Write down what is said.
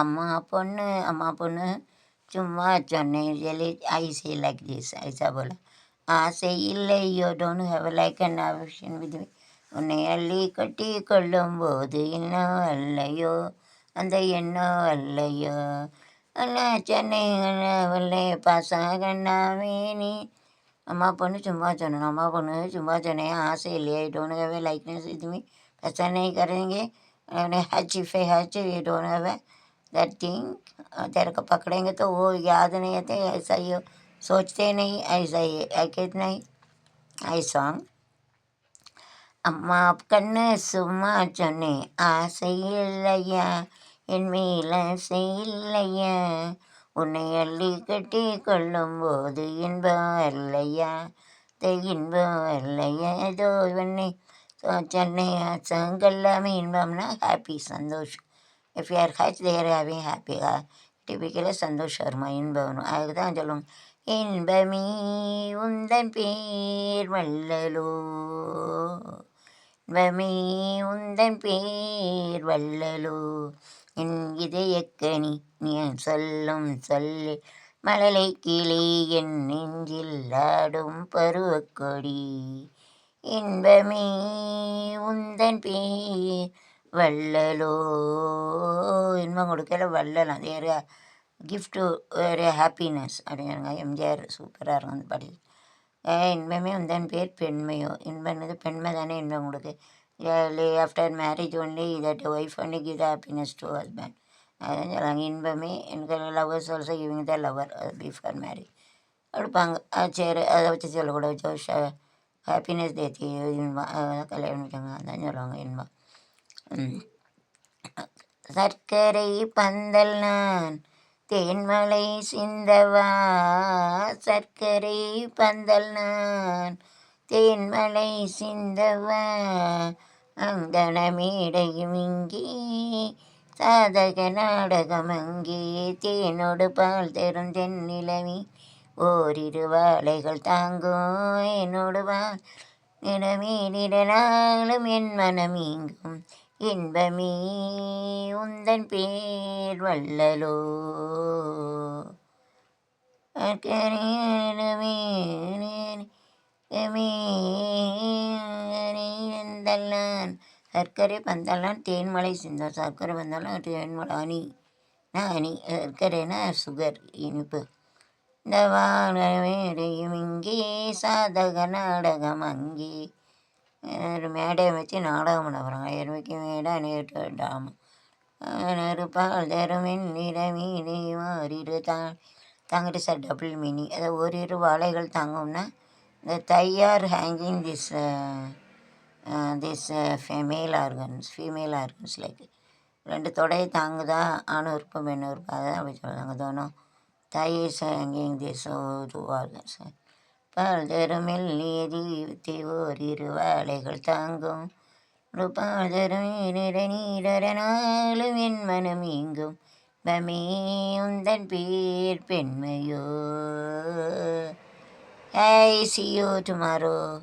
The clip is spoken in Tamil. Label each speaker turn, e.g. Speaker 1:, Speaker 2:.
Speaker 1: அம்மா பொண்ணு அம்மா பொண்ணு. சும்மா சொன்னேன் சொல்லி ஐ சே லைக் திஸ் ஐசா போல் ஆசை இல்லை you don't have like an option with உன்னை அள்ளி கட்டி கொள்ளும் போது இன்னும் அல்லையோ அந்த எண்ணம் அல்லையோ. அண்ணா சென்னை வெள்ளை பாசாகண்ணாவே நீ அம்மா பொண்ணு சும்மா சொன்னேன் அம்மா பொண்ணு சும்மா சொன்னேன் ஆசை இல்லையா டோன்ட் ஹேவ் லைக்னஸ் இதுவுமே கஷ்டம் கரேங்க ஹச் ஃபை ஹச் டோன்ட் ये डोंट हैव दैट थिंग तेरे को पकड़ेंगे तो वो याद नहीं आते ऐसा ही हो, सोचते नहीं ऐसा ही आई कहते नहीं आई सॉन्ग அம்மா கண்ணு சும்மா சொன்னேன் ஆசை இல்லையா என் மேல ஆசை இல்லையா உன்னை அள்ளி கட்டி கொள்ளும்போது இன்பம் இல்லையா இந்த இன்பம் இல்லையா ஏதோ உன்னை சென்னை எல்லாமே இன்பம்னா ஹாப்பி சந்தோஷம் இஃப் யார் ஹேச் தேர் ஹேவிங் ஹாப்பி டிபிக்கலாக சந்தோஷ் சர்மா இன்பவனும் அதுக்கு தான் சொல்லுவாங்க இன்பமே உந்தன் பேர் வள்ளலோ இன்பமே உந்தன் பேர் வல்லலோ என் இதயக்கனி நீ சொல்லும் சொல்லு மழலை கிளி என் நெஞ்சில் ஆடும் பருவக்கொடி இன்பமே உந்தன் பேர் வள்ளலோ இன்பம் கொடுக்கல வள்ளலாம் வேறு கிஃப்ட்டு வேறு ஹாப்பினஸ் அப்படிங்கிறாங்க எம்ஜிஆர் சூப்பராக இருக்கும் அந்த பாடல் இன்பமே உந்தன் பேர் பெண்மையோ இன்பம்னது பெண்மை தானே இன்பம் கொடுக்கு after marriage only that wife only give the happiness to husband அதான் சொல்லுவாங்க இன்பமே எனக்கு லவ்வர்ஸ் ஆல்சோ இவங்க தான் லவர் பிஃபோர் மேரேஜ் கொடுப்பாங்க அது சரி அதை வச்சு சொல்லக்கூடாது ஷ ஹாப்பினஸ் தேத்தி இன்பம் அதான் கல்யாணம் வச்சாங்க அதான் சொல்லுவாங்க இன்பம் சர்க்கரை பந்தல் நான் தேன்மலை சிந்தவா சர்க்கரை பந்தல் நான் தேன்மலை சிந்தவா அங்கனமேடையும் இங்கே சாதக நாடகம் அங்கே தேனோடு பால் தரும் தென்னிலவி ஓரிரு வாழைகள் தாங்கும் என்னோடு வா நிலமீடினாலும் என் மனம் இங்கும் இன்பமே உந்தன் பேர் வல்லலோ நான் சர்க்கரை பந்தல்லாம் தேன்மலை சிந்தம் சர்க்கரை பந்தல்லாம் தேன்மலை அணி. நான் அணி. சர்க்கரைனா சுகர் இனிப்பு. இந்த வாழையும் இங்கே சாதக நாடகம் அங்கே. ஒரு மேடையை வச்சு நாடகம் பண்ண எருமைக்கு மேடை நேற்று டாமம் நெருப்பால் தருமின் நிறமீனி ஓரிரு தான் தாங்கிட்டு சார் டபுள் மீனி. அதை ஓரிரு வாழைகள் தாங்கும்னா இந்த தையார் hanging this this female organs female organs like ரெண்டு தொடையை தாங்குதா? ஆணும் இருக்கும் பெண்ணும் இருக்கும் தான் அப்படி சொல்கிறாங்க தோணும். Thigh is hanging this two organs பால் தருமில் ஓர் இரு வாழைகள் தாங்கும். ஒரு பால் தரும் நீர என் மனம் இங்கும். பமே உந்தன் பேர் பெண்மையோ. I see you tomorrow.